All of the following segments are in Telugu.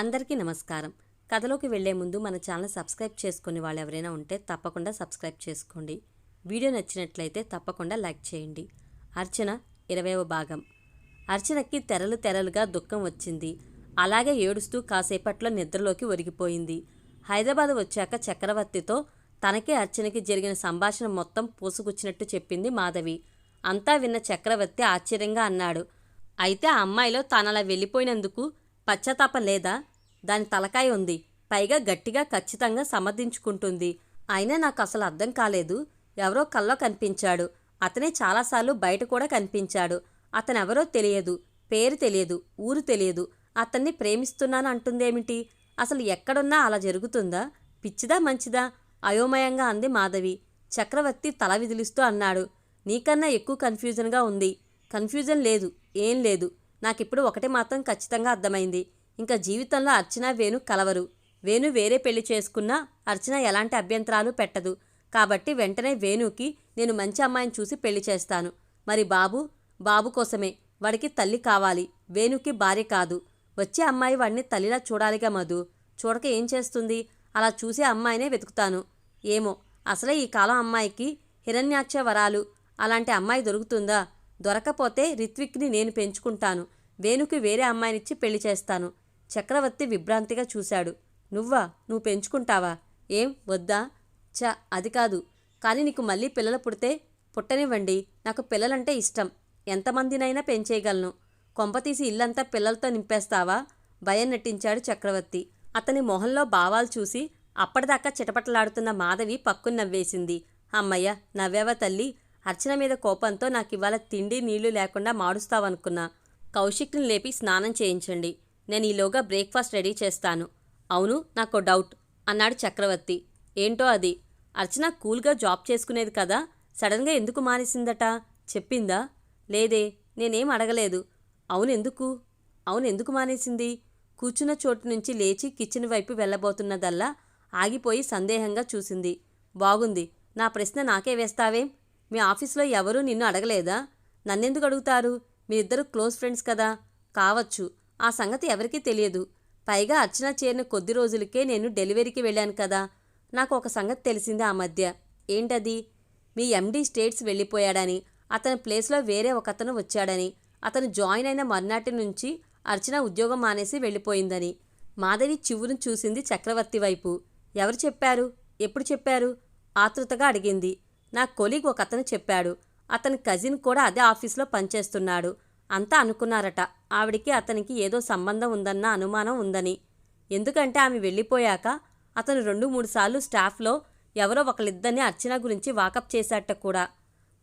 అందరికీ నమస్కారం. కథలోకి వెళ్ళే ముందు మన ఛానల్ సబ్స్క్రైబ్ చేసుకునే వాళ్ళు ఎవరైనా ఉంటే తప్పకుండా సబ్స్క్రైబ్ చేసుకోండి. వీడియో నచ్చినట్లయితే తప్పకుండా లైక్ చేయండి. అర్చన ఇరవైవ భాగం. అర్చనకి తెరలు తెరలుగా దుఃఖం వచ్చింది. అలాగే ఏడుస్తూ కాసేపట్లో నిద్రలోకి ఒరిగిపోయింది. హైదరాబాద్ వచ్చాక చక్రవర్తితో తనకే అర్చనకి జరిగిన సంభాషణ మొత్తం పూసుకొచ్చినట్టు చెప్పింది మాధవి. అంతా విన్న చక్రవర్తి ఆశ్చర్యంగా అన్నాడు అయితే ఆ అమ్మాయిలో తానలా వెళ్ళిపోయినందుకు పశ్చాత్తాపం లేదా? దాని తలకాయ ఉంది. పైగా గట్టిగా ఖచ్చితంగా సమర్థించుకుంటుంది. అయినా నాకు అసలు అర్థం కాలేదు. ఎవరో కల్లో కనిపించాడు. అతనే చాలాసార్లు బయట కూడా కనిపించాడు. అతనెవరో తెలియదు. పేరు తెలియదు. ఊరు తెలియదు. అతన్ని ప్రేమిస్తున్నాను అంటుందేమిటి? అసలు ఎక్కడున్నా అలా జరుగుతుందా? పిచ్చిదా మంచిదా? అయోమయంగా అంది మాధవి. చక్రవర్తి తల విదిలిస్తూ అన్నాడు. నీకన్నా ఎక్కువ కన్ఫ్యూజన్గా ఉంది. కన్ఫ్యూజన్ లేదు. ఏం లేదు. నాకిప్పుడు ఒకటి మాత్రం ఖచ్చితంగా అర్థమైంది. ఇంకా జీవితంలో అర్చన వేణు కలవరు. వేణు వేరే పెళ్ళి చేసుకున్నా అర్చన ఎలాంటి అభ్యంతరాలు పెట్టదు. కాబట్టి వెంటనే వేణుకి నేను మంచి అమ్మాయిని చూసి పెళ్ళి చేస్తాను. మరి బాబు? బాబు కోసమే. వాడికి తల్లి కావాలి. వేణుకి భార్య కాదు. వచ్చే అమ్మాయి వాడిని తల్లిలా చూడాలిగా మధు. చూడక ఏం చేస్తుంది? అలా చూసే అమ్మాయినే వెతుకుతాను. ఏమో. అసలే ఈ కాలం అమ్మాయికి హిరణ్యాక్ష వరాలు అలాంటి అమ్మాయి దొరుకుతుందా? దొరకపోతే రిత్విక్ని నేను పెంచుకుంటాను. వేణుకి వేరే అమ్మాయినిచ్చి పెళ్ళి చేస్తాను. చక్రవర్తి విభ్రాంతిగా చూశాడు. నువ్వా? నువ్వు పెంచుకుంటావా? ఏం? వద్దా? చ అది కాదు. కానీ నీకు మళ్ళీ పిల్లలు పుడితే పుట్టనివ్వండి. నాకు పిల్లలంటే ఇష్టం. ఎంతమందినైనా పెంచేయగలను. కొంపతీసి ఇల్లంతా పిల్లలతో నింపేస్తావా? భయం నటించాడు చక్రవర్తి. అతని మొహంలో భావాలు చూసి అప్పటిదాకా చిటపటలాడుతున్న మాధవి పక్కున నవ్వేసింది. అమ్మయ్య నవ్వేవా తల్లి? అర్చన మీద కోపంతో నాకు ఇవాళ తిండి నీళ్ళు లేకుండా మాడుస్తావనుకున్నా. కౌశిక్ని లేపి స్నానం చేయించండి. నేను ఈలోగా బ్రేక్ఫాస్ట్ రెడీ చేస్తాను. అవును నాకు డౌట్ అన్నాడు చక్రవర్తి. ఏంటో అది? అర్చన కూల్గా జాబ్ చేసుకునేది కదా? సడన్గా ఎందుకు మానేసిందట? చెప్పిందా? లేదే నేనేం అడగలేదు. అవునెందుకు? అవునెందుకు మానేసింది? కూర్చున్న చోటు నుంచి లేచి కిచెన్ వైపు వెళ్ళబోతున్నదల్లా ఆగిపోయి సందేహంగా చూసింది. బాగుంది నా ప్రశ్న నాకే వేస్తావేం? మీ ఆఫీస్లో ఎవరూ నిన్ను అడగలేదా? నన్నెందుకు అడుగుతారు? మీరిద్దరు క్లోజ్ ఫ్రెండ్స్ కదా. కావచ్చు. ఆ సంగతి ఎవరికీ తెలియదు. పైగా అర్చన చేరిన కొద్ది రోజులకే నేను డెలివరీకి వెళ్ళాను కదా. నాకు ఒక సంగతి తెలిసింది ఆ మధ్య. ఏంటది? మీ ఎండీ స్టేట్స్ వెళ్ళిపోయాడని అతని ప్లేస్లో వేరే ఒకతను వచ్చాడని అతను జాయిన్ అయిన మర్నాటి నుంచి అర్చన ఉద్యోగం మానేసి వెళ్ళిపోయిందని. మాధవి చివురును చూసింది చక్రవర్తి వైపు. ఎవరు చెప్పారు? ఎప్పుడు చెప్పారు? ఆతృతగా అడిగింది. నా కొలీగ్ ఒక అతను చెప్పాడు. అతని కజిన్ కూడా అదే ఆఫీస్లో పనిచేస్తున్నాడు. అంతా అనుకున్నారట. ఆవిడికి అతనికి ఏదో సంబంధం ఉందన్న అనుమానం ఉందని. ఎందుకంటే ఆమె వెళ్ళిపోయాక అతను రెండు మూడు సార్లు స్టాఫ్లో ఎవరో ఒకళ్ళిద్దరిని అర్చన గురించి వాకప్ చేశాట కూడా.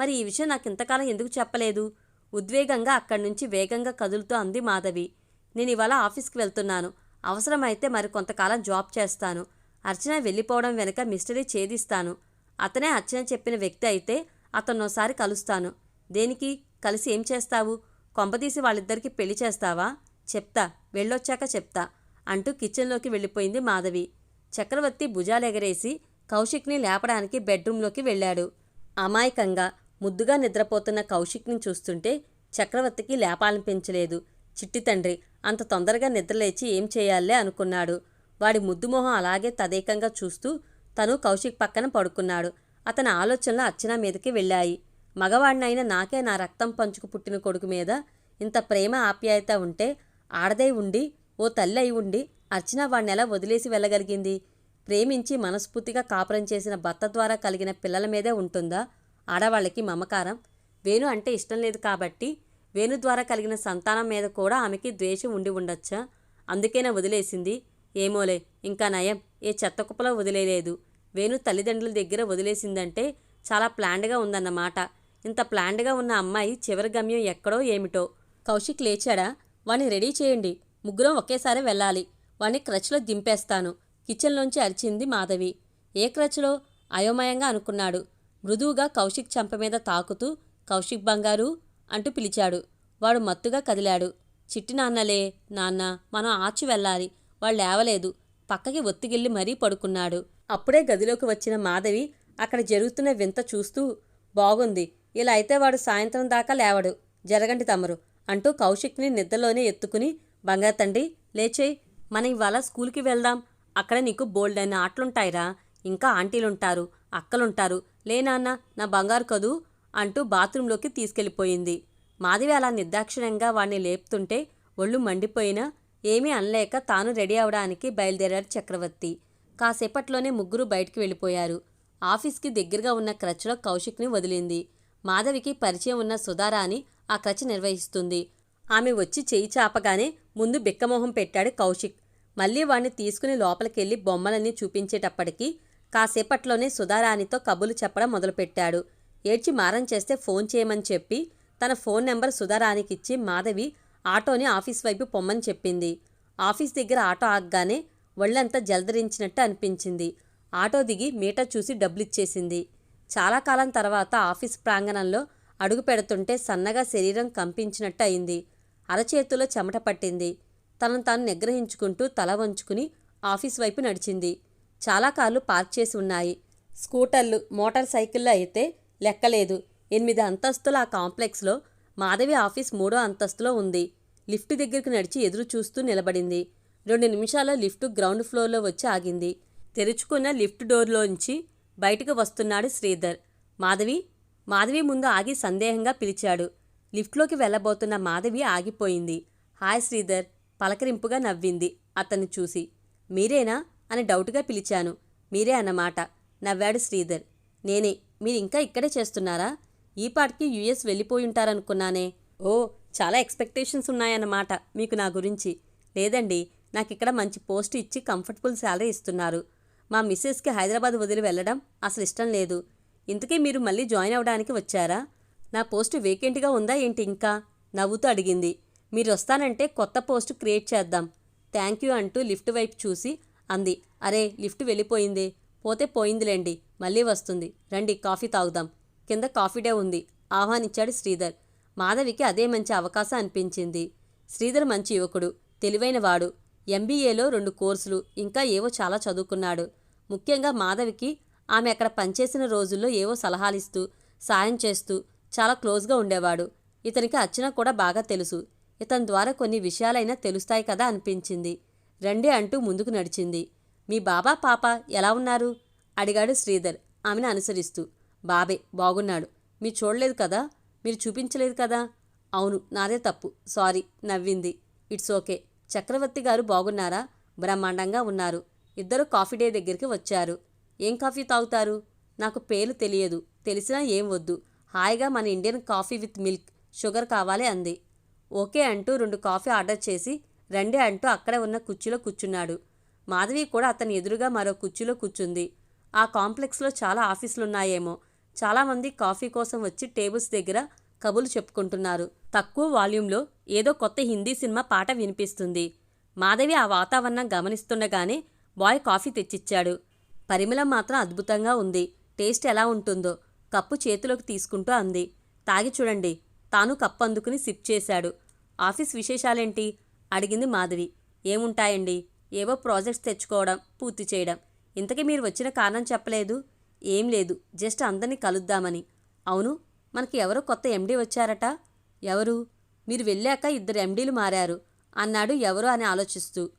మరి ఈ విషయం నాకు ఇంతకాలం ఎందుకు చెప్పలేదు? ఉద్వేగంగా అక్కడి నుంచి వేగంగా కదులుతూ అంది మాధవి. నేను ఇవాళ ఆఫీస్కి వెళ్తున్నాను. అవసరమైతే మరి కొంతకాలం జాబ్ చేస్తాను. అర్చన వెళ్ళిపోవడం వెనుక మిస్టరీ ఛేదిస్తాను. అతనే అర్చన చెప్పిన వ్యక్తి అయితే అతన్నోసారి కలుస్తాను. దేనికి? కలిసి ఏం చేస్తావు? కొంపదీసి వాళ్ళిద్దరికీ పెళ్ళి చేస్తావా? చెప్తా. వెళ్ళొచ్చాక చెప్తా అంటూ కిచెన్లోకి వెళ్ళిపోయింది మాధవి. చక్రవర్తి భుజాలెగరేసి కౌశిక్ని లేపడానికి బెడ్రూంలోకి వెళ్ళాడు. అమాయకంగా ముద్దుగా నిద్రపోతున్న కౌశిక్ని చూస్తుంటే చక్రవర్తికి లేపాలనిపించలేదు. చిట్టి తండ్రి అంత తొందరగా నిద్రలేచి ఏం చేయాలే అనుకున్నాడు. వాడి ముద్దుమొహం అలాగే తదేకంగా చూస్తూ తను కౌశిక్ పక్కన పడుకున్నాడు. అతని ఆలోచనలు అర్చన మీదకి వెళ్ళాయి. మగవాడినైనా నాకే నా రక్తం పంచుకు పుట్టిన కొడుకు మీద ఇంత ప్రేమ ఆప్యాయత ఉంటే ఆడదై ఉండి ఓ తల్లి అయి ఉండి అర్చన వాడిని ఎలా వదిలేసి వెళ్ళగలిగింది? ప్రేమించి మనస్ఫూర్తిగా కాపురం చేసిన భర్త ద్వారా కలిగిన పిల్లల మీదే ఉంటుందా? ఆడవాళ్ళకి మమకారం? వేణు అంటే ఇష్టం లేదు కాబట్టి వేణు ద్వారా కలిగిన సంతానం మీద కూడా ఆమెకి ద్వేషం ఉండి ఉండొచ్చా? అందుకేనా వదిలేసింది? ఏమోలే ఇంకా నయం. ఏ చెత్త కుప్పలో వదిలేలేదు. వేణు తల్లిదండ్రుల దగ్గర వదిలేసిందంటే చాలా ప్లాండ్గా ఉందన్నమాట. ఇంత ప్లాండ్గా ఉన్న అమ్మాయి చివరి గమ్యం ఎక్కడో ఏమిటో. కౌశిక్ లేచాడా? వాణ్ణి రెడీ చేయండి. ముగ్గురం ఒకేసారి వెళ్ళాలి. వాణ్ణి క్రచ్లో దింపేస్తాను. కిచెన్లోంచి అరిచింది మాధవి. ఏ క్రచ్లో? అయోమయంగా అనుకున్నాడు. మృదువుగా కౌశిక్ చెంప మీద తాకుతూ కౌశిక్ బంగారు అంటూ పిలిచాడు. వాడు మత్తుగా కదిలాడు. చిట్టి నాన్నలే నాన్న మనం ఆచి వెళ్ళాలి. వాళ్ళు లేవలేదు. పక్కకి ఒత్తిగిల్లి మరీ పడుకున్నాడు. అప్పుడే గదిలోకి వచ్చిన మాధవి అక్కడ జరుగుతున్న వింత చూస్తూ బాగుంది. ఇలా అయితే వాడు సాయంత్రం దాకా లేవడు. జరగండి తమరు అంటూ కౌశిక్ని నిద్రలోనే ఎత్తుకుని బంగారు తండ్రి లేచేయ్. మనం ఇవాళ స్కూల్కి వెళ్దాం. అక్కడ నీకు బోల్డ్ అయిన ఆటలుంటాయిరా. ఇంకా ఆంటీలుంటారు అక్కలుంటారు. లేనాన్న నా బంగారు కదూ అంటూ బాత్రూంలోకి తీసుకెళ్ళిపోయింది. మాధవి అలా నిర్దాక్షిణ్యంగా వాణ్ణి లేపుతుంటే ఒళ్ళు మండిపోయినా ఏమీ అనలేక తాను రెడీ అవడానికి బయలుదేరాడు చక్రవర్తి. కాసేపట్లోనే ముగ్గురు బయటికి వెళ్ళిపోయారు. ఆఫీస్కి దగ్గరగా ఉన్న క్రచ్లో కౌశిక్ని వదిలింది. మాధవికి పరిచయం ఉన్న సుధారాణి ఆ క్రచ్ నిర్వహిస్తుంది. ఆమె వచ్చి చేయి చాపగానే ముందు బిక్కమోహం పెట్టాడు కౌశిక్. మళ్ళీ వాణ్ణి తీసుకుని లోపలికెళ్ళి బొమ్మలన్నీ చూపించేటప్పటికి కాసేపట్లోనే సుధారాణితో కబులు చెప్పడం మొదలుపెట్టాడు. ఏడ్చి మారం చేస్తే ఫోన్ చేయమని చెప్పి తన ఫోన్ నెంబర్ సుధారాణికిచ్చి మాధవి ఆటోని ఆఫీస్ వైపు పొమ్మని చెప్పింది. ఆఫీస్ దగ్గర ఆటో ఆగగానే ఒళ్ళంతా జలదరించినట్టు అనిపించింది. ఆటో దిగి మీటర్ చూసి డబ్బులిచ్చేసింది. చాలా కాలం తర్వాత ఆఫీస్ ప్రాంగణంలో అడుగు పెడుతుంటే సన్నగా శరీరం కంపించినట్టు అయింది. అరచేతిలో చెమట పట్టింది. తనను తాను నిగ్రహించుకుంటూ తల వంచుకుని ఆఫీస్ వైపు నడిచింది. చాలా కార్లు పార్క్ చేసి ఉన్నాయి. స్కూటర్లు మోటార్ సైకిళ్ళు అయితే లెక్కలేదు. ఎనిమిది అంతస్తుల ఆ కాంప్లెక్స్లో మాధవి ఆఫీస్ మూడో అంతస్తులో ఉంది. లిఫ్ట్ దగ్గరికి నడిచి ఎదురు చూస్తూ నిలబడింది. రెండు నిమిషాల్లో లిఫ్ట్ గ్రౌండ్ ఫ్లోర్లో వచ్చి ఆగింది. తెరుచుకున్న లిఫ్ట్ డోర్లోంచి బయటకు వస్తున్నాడు శ్రీధర్. మాధవి మాధవి ముందు ఆగి సందేహంగా పిలిచాడు. లిఫ్ట్లోకి వెళ్ళబోతున్న మాధవి ఆగిపోయింది. హాయ్ శ్రీధర్ పలకరింపుగా నవ్వింది అతన్ని చూసి. మీరేనా? అని డౌట్గా పిలిచాను. మీరే అన్నమాట నవ్వాడు శ్రీధర్. నేనే మీరు ఇంకా ఇక్కడే చేస్తున్నారా? ఈ పాటికి యుఎస్ వెళ్ళిపోయి ఉంటారనుకున్నానే ఓ చాలా ఎక్స్పెక్టేషన్స్ ఉన్నాయన్నమాట మీకు నా గురించి. లేదండి నాకు ఇక్కడ మంచి పోస్ట్ ఇచ్చి కంఫర్టబుల్ శాలరీ ఇస్తున్నారు. మా మిస్సెస్కి హైదరాబాద్ వదిలి వెళ్ళడం అసలు ఇష్టం లేదు. ఇంతకీ మీరు మళ్ళీ జాయిన్ అవ్వడానికి వచ్చారా? నా పోస్ట్ వేకెంట్గా ఉందా ఏంటి ఇంకా? నవ్వుతూ అడిగింది. మీరు వస్తానంటే కొత్త పోస్ట్ క్రియేట్ చేద్దాం. థ్యాంక్ యూ అంటూ లిఫ్ట్ వైపు చూసి అంది. అరే లిఫ్ట్ వెళ్ళిపోయింది. పోతే పోయిందిలేండి. మళ్ళీ వస్తుంది. రండి కాఫీ తాగుదాం. కింద కాఫీ డే ఉంది. ఆహ్వానించాడు శ్రీధర్. మాధవికి అదే మంచి అవకాశం అనిపించింది. శ్రీధర్ మంచి యువకుడు. తెలివైనవాడు. ఎంబీఏలో రెండు కోర్సులు ఇంకా ఏవో చాలా చదువుకున్నాడు. ముఖ్యంగా మాధవికి ఆమె అక్కడ పనిచేసిన రోజుల్లో ఏవో సలహాలిస్తూ సాయం చేస్తూ చాలా క్లోజ్గా ఉండేవాడు. ఇతనికి అర్చన కూడా బాగా తెలుసు. ఇతని ద్వారా కొన్ని విషయాలైనా తెలుస్తాయి కదా అనిపించింది. రండి అంటూ ముందుకు నడిచింది. మీ బాబా పాప ఎలా ఉన్నారు? అడిగాడు శ్రీధర్ ఆమెను అనుసరిస్తూ. బాబే బాగున్నాడు. మీరు చూడలేదు కదా? మీరు చూపించలేదు కదా? అవును నాదే తప్పు. సారీ నవ్వింది. It's okay. చక్రవర్తి గారు బాగున్నారా? బ్రహ్మాండంగా ఉన్నారు. ఇద్దరు కాఫీ డే దగ్గరికి వచ్చారు. ఏం కాఫీ తాగుతారు? నాకు పేరు తెలియదు. తెలిసినా ఏం వద్దు. హాయిగా మన Indian coffee with milk sugar కావాలి అంది. ఓకే అంటూ రెండు కాఫీ ఆర్డర్ చేసి రండి అంటూ అక్కడే ఉన్న కుర్చీలో కూర్చున్నాడు. మాధవి కూడా అతని ఎదురుగా మరో కుర్చీలో కూర్చుంది. ఆ కాంప్లెక్స్లో చాలా ఆఫీసులున్నాయేమో. చాలామంది కాఫీ కోసం వచ్చి టేబుల్స్ దగ్గర కబులు చెప్పుకుంటున్నారు. తక్కువ వాల్యూమ్లో ఏదో కొత్త హిందీ సినిమా పాట వినిపిస్తుంది. మాధవి ఆ వాతావరణం గమనిస్తుండగానే బాయ్ కాఫీ తెచ్చిచ్చాడు. పరిమళం మాత్రం అద్భుతంగా ఉంది. టేస్ట్ ఎలా ఉంటుందో కప్పు చేతిలోకి తీసుకుంటూ అంది. తాగి చూడండి. తాను కప్పు అందుకుని సిప్ చేశాడు. ఆఫీస్ విశేషాలేంటి? అడిగింది మాధవి. ఏముంటాయండి? ఏవో ప్రాజెక్ట్స్ తెచ్చుకోవడం పూర్తి చేయడం. ఇంతకీ మీరు వచ్చిన కారణం చెప్పలేదు? ఏం లేదు. జస్ట్ అందరినీ కలుద్దామని. అవును మనకి ఎవరో కొత్త ఎండీ వచ్చారట. ఎవరు? మీరు వెళ్ళాక ఇద్దరు ఎండీలు మారారు. అన్నాడు ఎవరు అని ఆలోచిస్తూ.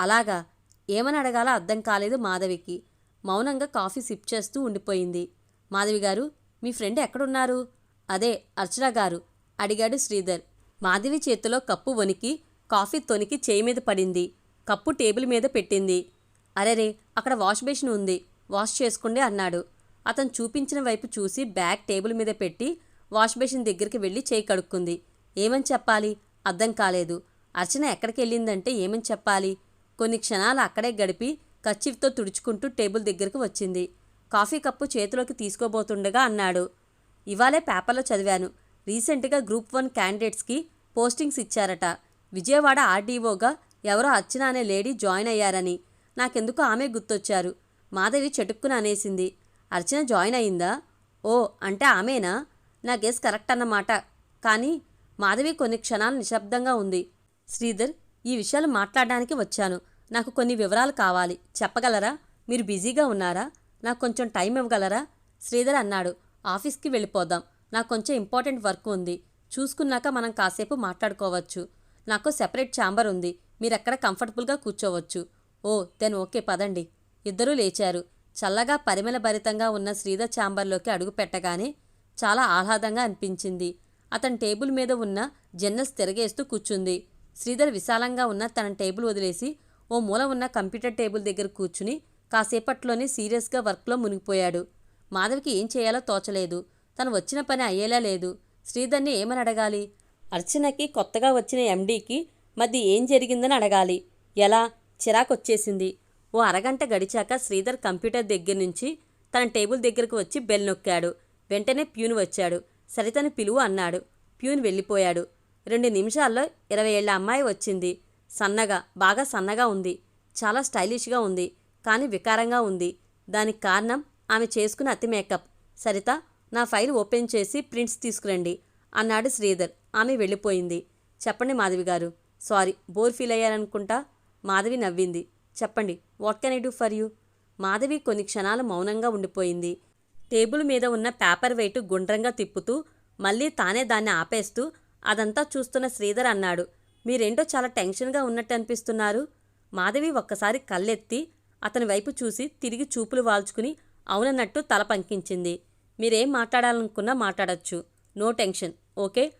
అలాగా? ఏమని అడగాలో అర్థం కాలేదు మాధవికి. మౌనంగా కాఫీ సిప్ చేస్తూ ఉండిపోయింది. మాధవి గారు మీ ఫ్రెండ్ ఎక్కడున్నారు? అదే అర్చన గారు అడిగాడు శ్రీధర్. మాధవి చేతిలో కప్పు వణికి కాఫీ తొనికి చేయి మీద పడింది. కప్పు టేబుల్ మీద పెట్టింది. అరెరే అక్కడ వాష్ బేసిన్ ఉంది. వాష్ చేసుకోండి అన్నాడు. అతను చూపించిన వైపు చూసి బ్యాగ్ టేబుల్ మీద పెట్టి వాష్ బేసిన్ దగ్గరికి వెళ్ళి చేయి కడుక్కుంది. ఏమని చెప్పాలి? అర్థం కాలేదు. అర్చన ఎక్కడికి వెళ్ళిందంటే ఏమని చెప్పాలి? కొన్ని క్షణాలు అక్కడే గడిపి కచ్చిఫ్తో తుడుచుకుంటూ టేబుల్ దగ్గరకు వచ్చింది. కాఫీ కప్పు చేతిలోకి తీసుకోబోతుండగా అన్నాడు. ఇవాళే పేపర్లో చదివాను. రీసెంట్గా గ్రూప్ వన్ క్యాండిడేట్స్కి పోస్టింగ్స్ ఇచ్చారట. విజయవాడ ఆర్డీఓగా ఎవరో అర్చన అనే లేడీ జాయిన్ అయ్యారని. నాకెందుకు ఆమె గుర్తొచ్చారు. మాధవి చెటుక్కున అనేసింది. అర్చన జాయిన్ అయిందా? ఓ అంటే ఆమెనా? నా గెస్ కరెక్ట్ అన్నమాట. కానీ మాధవి కొన్ని క్షణాలు నిశ్శబ్దంగా ఉంది. శ్రీధర్ ఈ విషయాలు మాట్లాడడానికి వచ్చాను. నాకు కొన్ని వివరాలు కావాలి. చెప్పగలరా? మీరు బిజీగా ఉన్నారా? నాకు కొంచెం టైం ఇవ్వగలరా? శ్రీధర్ అన్నాడు. ఆఫీస్కి వెళ్ళిపోదాం. నాకు కొంచెం ఇంపార్టెంట్ వర్క్ ఉంది. చూసుకున్నాక మనం కాసేపు మాట్లాడుకోవచ్చు. నాకు సెపరేట్ ఛాంబర్ ఉంది. మీరక్కడ కంఫర్టబుల్గా కూర్చోవచ్చు? ఓ దెన్ ఓకే పదండి. ఇద్దరూ లేచారు. చల్లగా పరిమళభరితంగా ఉన్న శ్రీధర్ ఛాంబర్లోకి అడుగు పెట్టగానే చాలా ఆహ్లాదంగా అనిపించింది. అతని టేబుల్ మీద ఉన్న జన్నల్స్ తిరగేస్తూ కూర్చుంది. శ్రీధర్ విశాలంగా ఉన్న తన టేబుల్ వదిలేసి ఓ మూల ఉన్న కంప్యూటర్ టేబుల్ దగ్గర కూర్చుని కాసేపట్లోనే సీరియస్గా వర్క్లో మునిగిపోయాడు. మాధవికి ఏం చేయాలో తోచలేదు. తను వచ్చిన పని అయ్యేలా లేదు. శ్రీధర్ని ఏమని అడగాలి? అర్చనకి కొత్తగా వచ్చిన ఎండీకి మధ్య ఏం జరిగిందని అడగాలి. ఎలా? చిరాకొచ్చేసింది ఓ అరగంట గడిచాక శ్రీధర్ కంప్యూటర్ దగ్గర నుంచి తన టేబుల్ దగ్గరకు వచ్చి బెల్ నొక్కాడు. వెంటనే ప్యూన్ వచ్చాడు. సరితని పిలువు అన్నాడు. ప్యూన్ వెళ్ళిపోయాడు. రెండు నిమిషాల్లో ఇరవై ఏళ్ళ అమ్మాయి వచ్చింది. సన్నగా బాగా సన్నగా ఉంది. చాలా స్టైలిష్గా ఉంది. కానీ వికారంగా ఉంది. దానికి కారణం ఆమె చేసుకున్న అతి మేకప్. సరిత నా ఫైల్ ఓపెన్ చేసి ప్రింట్స్ తీసుకురండి అన్నాడు శ్రీధర్. ఆమె వెళ్ళిపోయింది. చెప్పండి Madhavi garu. Sorry bore feel అయ్యారనుకుంటా? Madhavi నవ్వింది. చెప్పండి what can I do for you? Madhavi కొన్ని క్షణాలు మౌనంగా ఉండిపోయింది. టేబుల్ మీద ఉన్న పేపర్ వెయిట్ గుండ్రంగా తిప్పుతూ మళ్ళీ తానే దాన్ని ఆపేస్తూ అదంతా చూస్తున్న శ్రీధర్ అన్నాడు. మీరేంటో చాలా టెన్షన్గా ఉన్నట్టు అనిపిస్తున్నారు. మాధవి ఒక్కసారి కళ్ళెత్తి అతని వైపు చూసి తిరిగి చూపులు వాల్చుకుని అవునన్నట్టు తల పంకించింది. మీరేం మాట్లాడాలనుకున్నా మాట్లాడచ్చు. No tension. Okay?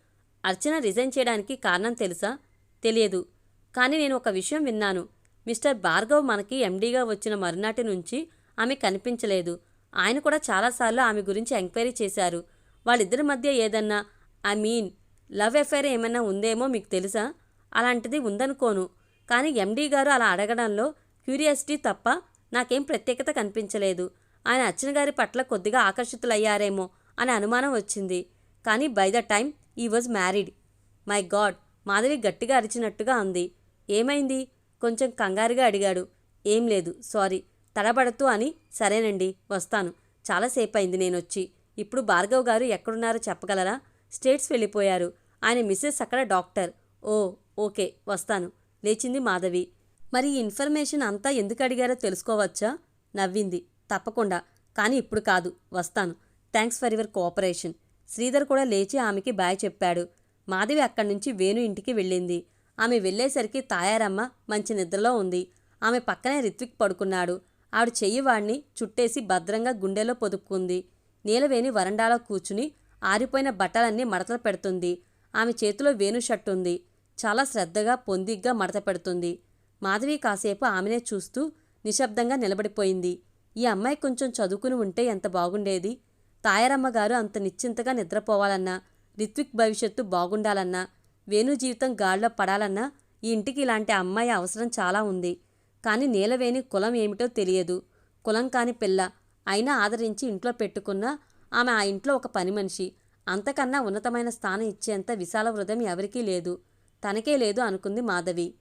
Archana resign చేయడానికి కారణం తెలుసా? తెలియదు. కానీ నేను ఒక విషయం విన్నాను. మిస్టర్ భార్గవ్ మనకి ఎండీగా వచ్చిన మరునాటి నుంచి ఆమె కనిపించలేదు. ఆయన కూడా చాలాసార్లు ఆమె గురించి ఎంక్వైరీ చేశారు. వాళ్ళిద్దరి మధ్య ఏదన్నా ఐ మీన్ లవ్ ఎఫైర్ ఏమైనా ఉందేమో మీకు తెలుసా? అలాంటిది ఉందనుకోను. కానీ ఎండీ గారు అలా అడగడంలో క్యూరియాసిటీ తప్ప నాకేం ప్రత్యేకత కనిపించలేదు. ఆయన అచ్చిన గారి పట్ల కొద్దిగా ఆకర్షితులయ్యారేమో అనే అనుమానం వచ్చింది. కానీ బై ద టైం ఈ was married. My god Madhavi గట్టిగా అరిచినట్టుగా అంది ఏమైంది? కొంచెం కంగారుగా అడిగాడు. ఏం లేదు సారీ. తడబడుతూ అని సరేనండి వస్తాను. చాలాసేపు అయింది నేనొచ్చి. ఇప్పుడు భార్గవ్ గారు ఎక్కడున్నారో చెప్పగలరా? స్టేట్స్ వెళ్ళిపోయారు. ఆయన మిస్సెస్ అక్కడ డాక్టర్. ఓ ఓకే వస్తాను. లేచింది మాధవి. మరి ఈ ఇన్ఫర్మేషన్ అంతా ఎందుకు అడిగారో తెలుసుకోవచ్చా? నవ్వింది. తప్పకుండా. కానీ ఇప్పుడు కాదు. వస్తాను. Thanks for your cooperation. Sridhar కూడా లేచి ఆమెకి బాయ్ చెప్పాడు. మాధవి అక్కడి నుంచి వేణు ఇంటికి వెళ్ళింది. ఆమె వెళ్ళేసరికి తాయారమ్మ మంచి నిద్రలో ఉంది. ఆమె పక్కనే రిత్విక్ పడుకున్నాడు. ఆవిడ చెయ్యివాణ్ణి చుట్టేసి భద్రంగా గుండెలో పొదుపుకుంది నీలవేణి వరండాలో కూర్చుని ఆరిపోయిన బట్టలన్నీ మడతలు పెడుతుంది. ఆమె చేతిలో వేణు షర్ట్ ఉంది చాలా శ్రద్ధగా పొందిగ్గా మడత పెడుతుంది. మాధవి కాసేపు ఆమెనే చూస్తూ నిశ్శబ్దంగా నిలబడిపోయింది. ఈ అమ్మాయి కొంచెం చదువుకుని ఉంటే ఎంత బాగుండేది? తాయారమ్మ గారు అంత నిశ్చింతగా నిద్రపోవాలన్నా రిత్విక్ భవిష్యత్తు బాగుండాలన్నా వేణు జీవితం గాడిలో పడాలన్నా ఈ ఇంటికి ఇలాంటి అమ్మాయి అవసరం చాలా ఉంది. కానీ నీలవేణి కులం ఏమిటో తెలియదు. కులం కాని పిల్ల అయినా ఆదరించి ఇంట్లో పెట్టుకున్న ఆమె ఆ ఇంట్లో ఒక పని మనిషి. అంతకన్నా ఉన్నతమైన స్థానం ఇచ్చేంత విశాల హృదయం ఎవరికీ లేదు. తనకే లేదు అనుకుంది మాధవి.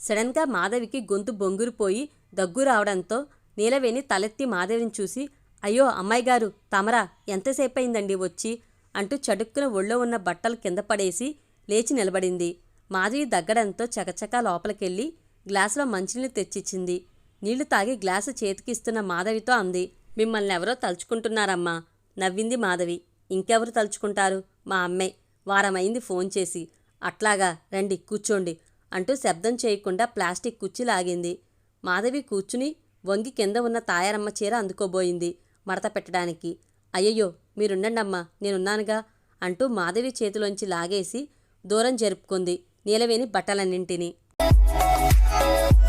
సడన్గా మాధవికి గొంతు బొంగురుపోయి దగ్గు రావడంతో నీలవేణి తలెత్తి మాధవిని చూసి అయ్యో అమ్మాయి గారు తమరా ఎంతసేపు అయిందండి వచ్చి? అంటూ చటుక్కున ఒళ్ళో ఉన్న బట్టలు కింద పడేసి లేచి నిలబడింది. మాధవి దగ్గడంతో చకచకా లోపలికెళ్ళి గ్లాసులో మంచినీళ్ళు తెచ్చిచ్చింది. నీళ్ళు తాగి గ్లాసు చేతికిస్తున్న మాధవితో అంది. మిమ్మల్ని ఎవరో తలుచుకుంటున్నారమ్మా నవ్వింది మాధవి. ఇంకెవరు తలుచుకుంటారు? మా అమ్మే. వారమైంది ఫోన్ చేసి. అట్లాగా రండి కూర్చోండి అంటూ శబ్దం చేయకుండా ప్లాస్టిక్ కుర్చీ లాగింది. మాధవి కూర్చుని వంగి కింద ఉన్న తాయారమ్మ చీర అందుకోబోయింది మడత పెట్టడానికి. అయ్యయ్యో మీరుండండమ్మా నేనున్నానుగా అంటూ మాధవి చేతిలోంచి లాగేసి దూరం జరుపుకుంది నీలవేని బట్టలన్నింటినీ. Bye.